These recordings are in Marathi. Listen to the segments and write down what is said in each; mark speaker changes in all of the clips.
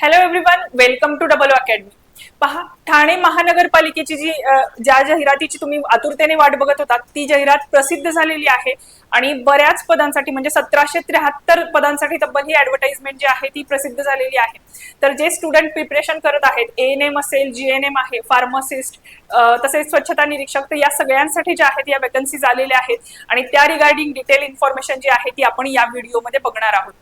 Speaker 1: Hello everyone welcome to double academy पहा ठाणे महानगरपालिकेची जी ज्या जाहिरातीची तुम्ही आतुरतेने वाट बघत होता ती जाहिरात प्रसिद्ध झालेली आहे. आणि बऱ्याच पदांसाठी म्हणजे सतराशे त्र्याहत्तर पदांसाठी तब्बल ही ऍडव्हर्टाइजमेंट जी आहे ती प्रसिद्ध झालेली आहे. तर जे स्टुडंट प्रिपरेशन करत आहेत एन एम असेल जी एन एम आहे फार्मासिस्ट तसेच स्वच्छता निरीक्षक तर या सगळ्यांसाठी ज्या आहेत या वेकन्सीज आलेल्या आहेत. आणि त्या रिगार्डिंग डिटेल इन्फॉर्मेशन जी आहे ती आपण या व्हिडिओमध्ये बघणार आहोत.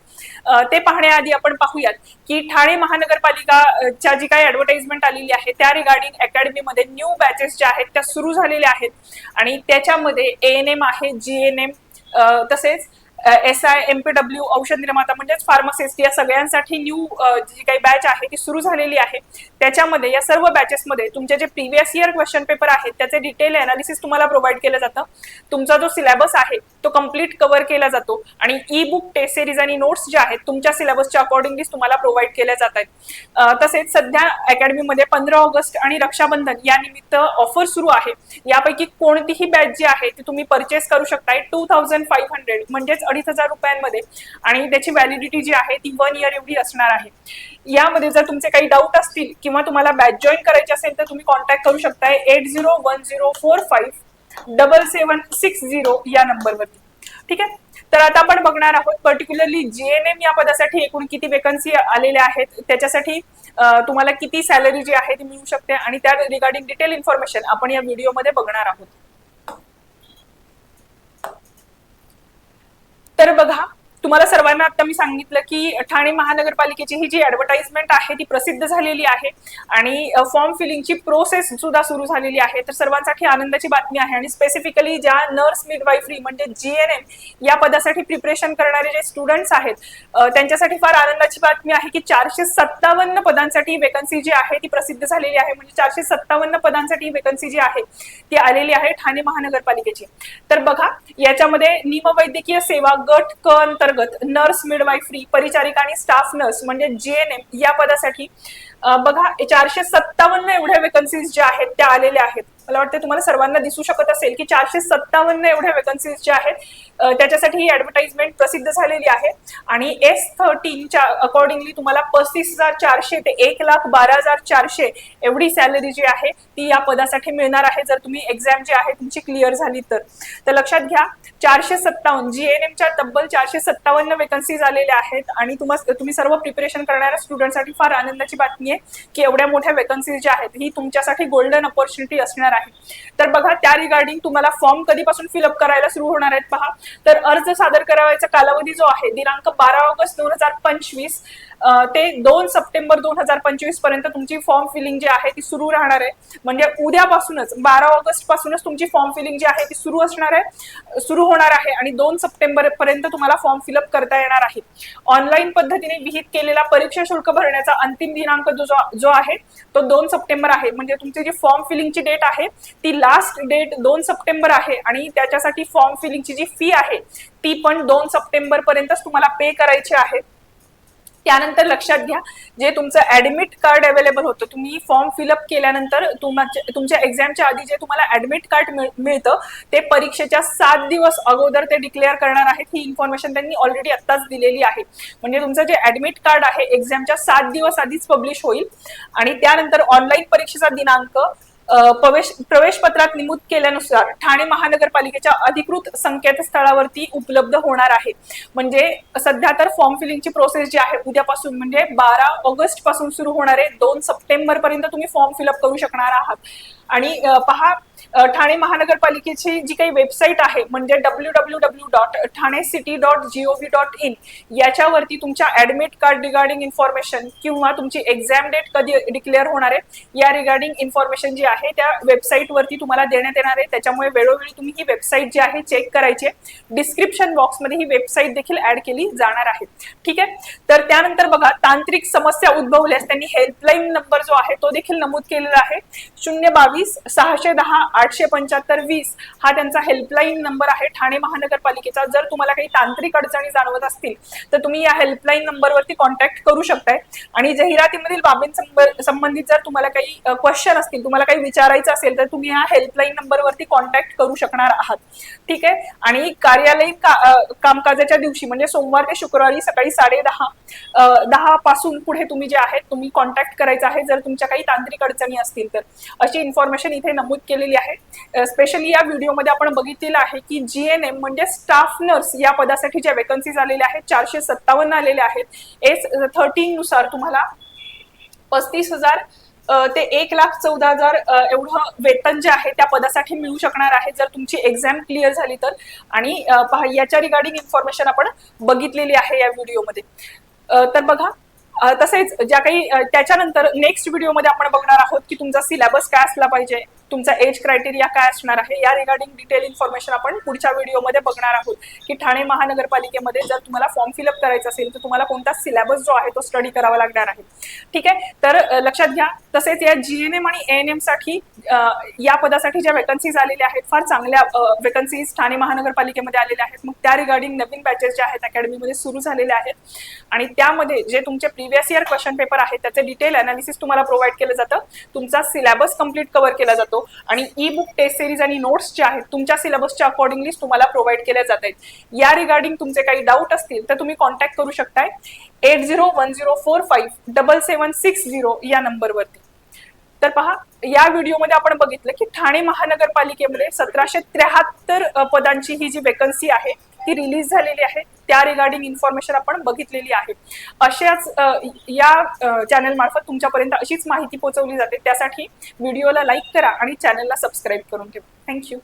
Speaker 1: ते पाहण्याआधी आपण पाहूयात की ठाणे महानगरपालिका च्या जी काही ऍडव्हर्टाइजमेंट आलेली आहे त्या रिगार्डिंग अकॅडमीमध्ये न्यू बॅचेस ज्या आहेत त्या सुरू झालेल्या आहेत. आणि त्याच्यामध्ये ए एन एम आहे जी एन एम तसेच S I M P W औषध निर्माता म्हणजेच फार्मासिस्ट या सगळ्यांसाठी न्यू जी काही बॅच आहे ती सुरू झालेली आहे. त्याच्यामध्ये या सर्व बॅचेसमध्ये तुमचे जे प्रिव्हियस इयर क्वेश्चन पेपर आहेत त्याचे डिटेल अनालिसिस तुम्हाला प्रोव्हाइड केलं जातं. तुमचा जो सिलेबस आहे तो कंप्लीट कव्हर केला जातो. आणि ई बुक टेस्ट सिरीज आणि नोट्स जे आहेत तुमच्या सिलेबसच्या अकॉर्डिंगली तुम्हाला प्रोव्हाइड केल्या जात आहेत. तसेच सध्या अकॅडमीमध्ये पंधरा ऑगस्ट आणि रक्षाबंधन या निमित्त ऑफर सुरू आहे. यापैकी कोणतीही बॅच जी आहे ती तुम्ही परचेस करू शकताय. टू थाउजंड फाईव्ह हंड्रेड म्हणजेच अडीच हजार रुपयांमध्ये. आणि त्याची व्हॅलिडिटी जी आहे ती वन इयर एवढी असणार आहे. यामध्ये जर तुमचे काही डाऊट असतील किंवा तुम्हाला बॅच जॉईन करायची असेल तर तुम्ही कॉन्टॅक्ट करू शकताय eight zero one zero four five double seven six zero या नंबरवरती ठीक आहे? तर आता आपण बघणार आहोत पर्टिक्युलरली जीएनएम या पदासाठी एकूण किती वेकन्सी आलेल्या आहेत त्याच्यासाठी तुम्हाला किती सॅलरी जी आहे ती मिळू शकते आणि त्या रिगार्डिंग डिटेल इन्फॉर्मेशन आपण या व्हिडिओमध्ये बघणार आहोत. तर बघा तुम्हाला सर्वांना आता मी सांगितलं की ठाणे महानगरपालिकेची ही जी ऍडव्हर्टाइजमेंट आहे ती प्रसिद्ध झालेली आहे. आणि फॉर्म फिलिंगची प्रोसेस सुद्धा सुरू झालेली आहे. तर सर्वांसाठी आनंदाची बातमी आहे. आणि स्पेसिफिकली ज्या नर्स मिडवायफरी म्हणजे जीएनएम या पदासाठी प्रिपरेशन करणारे जे स्टुडंट्स आहेत त्यांच्यासाठी फार आनंदाची बातमी आहे की चारशे सत्तावन्न पदांसाठी वेकन्सी जी आहे ती प्रसिद्ध झालेली आहे. म्हणजे चारशे सत्तावन्न पदांसाठी वेकन्सी जी आहे ती आलेली आहे ठाणे महानगरपालिकेची. तर बघा याच्यामध्ये निमवैद्यकीय सेवा गट क अंतर्गत नर्स मिडवायफरी परिचारिका आणि स्टाफ नर्स म्हणजे जीएनएम या पदासाठी बघा चारशे सत्तावन्न एवढ्या वेकन्सीज ज्या आहेत त्या आलेल्या आहेत. मला वाटतं तुम्हाला सर्वांना दिसू शकत असेल की चारशे सत्तावन्न एवढ्या वेकन्सीज ज्या आहेत त्याच्यासाठी ही ऍडव्हर्टाइजमेंट प्रसिद्ध झालेली आहे. आणि एस थर्टीनच्या अकॉर्डिंगली तुम्हाला पस्तीस हजार चारशे ते एक लाख बारा हजार चारशे एवढी सॅलरी जी आहे ती या पदासाठी मिळणार आहे जर तुम्ही एक्झाम जी आहे तुमची क्लिअर झाली तर. तर लक्षात घ्या चारशे सत्तावन्न जीएनएमच्या तब्बल चारशे सत्तावन्न वेकन्सीज आलेल्या आहेत. आणि तुम्हाला तुम्ही सर्व प्रिपरेशन करणाऱ्या स्टुडंटसाठी फार आनंदाची बातमी नाहीये की एवढ्या मोठ्या वेकन्सीज ज्या आहेत ही तुमच्यासाठी गोल्डन ऑपॉर्च्युनिटी असणार आहे. तर बघा त्या रिगार्डिंग तुम्हाला फॉर्म कधीपासून फिलअप करायला सुरू होणार आहेत पहा. तर अर्ज सादर करावायचा कालावधी जो आहे दिनांक बारा ऑगस्ट दोन हजार पंचवीस ते दोन सप्टेंबर दोन हजार पंचवीसपर्यंत तुमची फॉर्म फिलिंग जी आहे ती सुरू राहणार आहे. म्हणजे उद्यापासूनच बारा ऑगस्ट पासूनच तुमची फॉर्म फिलिंग जी आहे ती सुरू असणार आहे सुरू होणार आहे आणि दोन सप्टेंबर पर्यंत तुम्हाला फॉर्म फिलअप करता येणार आहे. ऑनलाईन पद्धतीने विहित केलेला परीक्षा शुल्क भरण्याचा अंतिम दिनांक जो जो आहे तो दोन सप्टेंबर आहे. म्हणजे तुमची जी फॉर्म फिलिंगची डेट आहे ती लास्ट डेट दोन सप्टेंबर आहे आणि त्याच्यासाठी फॉर्म फिलिंगची जी फी आहे ती पण दोन सप्टेंबर पर्यंतच तुम्हाला पे करायची आहे. त्यानंतर लक्षात घ्या जे तुमचं ऍडमिट कार्ड अवेलेबल होतं तुम्ही फॉर्म फिलअप केल्यानंतर तुमच्या तुमच्या एक्झामच्या आधी जे तुम्हाला ऍडमिट कार्ड मिळतं ते परीक्षेच्या सात दिवस अगोदर ते डिक्लेअर करणार आहेत. ही इन्फॉर्मेशन त्यांनी ऑलरेडी आत्ताच दिलेली आहे. म्हणजे तुमचं जे ऍडमिट कार्ड आहे एक्झामच्या सात दिवस आधीच पब्लिश होईल. आणि त्यानंतर ऑनलाईन परीक्षेचा दिनांक प्रवेश प्रवेश पत्रात नमूद केल्यानुसार ठाणे महानगरपालिकेच्या अधिकृत संकेतस्थळावरती उपलब्ध होणार आहे. म्हणजे सध्या तर फॉर्म फिलिंगची प्रोसेस जी आहे उद्यापासून म्हणजे बारा ऑगस्टपासून सुरू होणार आहे. दोन सप्टेंबर पर्यंत तुम्ही फॉर्म फिलअप करू शकणार आहात. आणि पहा ठाणे महानगरपालिकेची जी काही वेबसाईट आहे म्हणजे W W W dot Thane city dot gov dot in याच्यावरती तुमच्या ऍडमिट कार्ड रिगार्डिंग इन्फॉर्मेशन किंवा तुमची एक्झाम डेट कधी डिक्लेअर होणार आहे या रिगार्डिंग इन्फॉर्मेशन जी आहे त्या वेबसाईट वरती तुम्हाला देण्यात येणार आहे. त्याच्यामुळे वेळोवेळी तुम्ही ही वेबसाईट जी आहे चेक करायची डिस्क्रिप्शन बॉक्समध्ये ही वेबसाईट देखील ऍड केली जाणार आहे. ठीक आहे? तर त्यानंतर बघा तांत्रिक समस्या उद्भवल्यास त्यांनी हेल्पलाईन नंबर जो आहे तो देखील नमूद केलेला आहे. शून्य बावीस सहाशे दहा आठशे पंच्याहत्तर वीस हा त्यांचा हेल्पलाईन नंबर आहे ठाणे महानगरपालिकेचा. जर तुम्हाला काही तांत्रिक अडचणी जाणवत असतील तर तुम्ही या हेल्पलाईन नंबरवरती कॉन्टॅक्ट करू शकताय. आणि जाहिरातीमधील बाबींसंब- संबंधित जर तुम्हाला काही क्वेश्चन असतील तुम्हाला काही विचारायचं असेल तर तुम्ही या हेल्पलाईन नंबरवरती कॉन्टॅक्ट करू शकणार आहात. ठीक आहे? आणि कार्यालयीन का, कामकाजाच्या दिवशी म्हणजे सोमवार ते शुक्रवारी सकाळी साडे दहा दहा पासून पुढे तुम्ही जे आहेत तुम्ही कॉन्टॅक्ट करायचं आहे. जर तुमच्या काही तांत्रिक अडचणी असतील तर अशी इन्फॉर्मेशन इथे नमूद केलेली आहे. स्पेशली या व्हिडिओमध्ये आपण बघितलेलं आहे की जी एन एम म्हणजे स्टाफ नर्स या पदासाठी ज्या वेकन्सीज आलेल्या आहेत चारशे सत्तावन्न आलेल्या आहेत. एस थर्टीन नुसार तुम्हाला पस्तीस हजार ते एक लाख चौदा हजार एवढं वेतन जे आहे त्या पदासाठी मिळू शकणार आहे जर तुमची एक्झाम क्लिअर झाली तर. आणि याच्या रिगार्डिंग इन्फॉर्मेशन आपण बघितलेली आहे या व्हिडिओमध्ये तर बघा तसेच ज्या काही त्याच्यानंतर नेक्स्ट व्हिडिओमध्ये आपण बघणार आहोत की तुमचा सिलेबस काय असला पाहिजे. तुमचा एज क्रायटेरिया काय असणार आहे? या रिगार्डिंग डिटेल इन्फॉर्मेशन आपण पुढच्या व्हिडिओमध्ये बघणार आहोत. की ठाणे महानगरपालिकेमध्ये जर तुम्हाला फॉर्म फिलअप करायचा असेल तर तुम्हाला कोणता सिलेबस जो आहे तो स्टडी करावा लागणार आहे. ठीक आहे? तर लक्षात घ्या. तसेच या जीएनएम आणि एएनएमसाठी या पदासाठी ज्या वेकन्सीज आलेल्या आहेत फार चांगल्या वेकन्सीज ठाणे महानगरपालिकेमध्ये आलेल्या आहेत. मग त्या रिगार्डिंग नवीन बॅचेस ज्या आहेत अकॅडमीमध्ये सुरू झालेल्या आहेत. आणि त्यामध्ये जे तुमचे प्रिव्हियस इयर क्वेश्चन पेपर आहेत त्याचे डिटेल अनालिसिस तुम्हाला प्रोव्हाइड केलं जातं. तुमचा सिलेबस कंप्लीट कव्हर केला जातो. आणि ई बुक टेस्ट सिरीज आणि नोट्स जे आहेत तुमच्या सिलेबसच्या अकॉर्डिंगली तुम्हाला प्रोव्हाइड केल्या जात आहेत. या रिगार्डिंग तुमचे काही डाऊट असतील तर तुम्ही कॉन्टॅक्ट करू शकताय. Eight zero one zero four five double seven six zero या नंबरवरती तर पहा या व्हिडिओमध्ये आपण बघितलं की ठाणे महानगरपालिकेमध्ये सतराशे त्र्याहत्तर पदांची ही जी वेकन्सी आहे ती रिलीज झालेली आहे. त्या रिगार्डिंग इन्फॉर्मेशन आपण बघितलेली आहे. अशाच या चॅनल मार्फत तुमच्यापर्यंत अशीच माहिती पोहोचवली जाते. त्यासाठी व्हिडिओला लाईक करा आणि चॅनलला सबस्क्राईब करून ठेवा. थँक्यू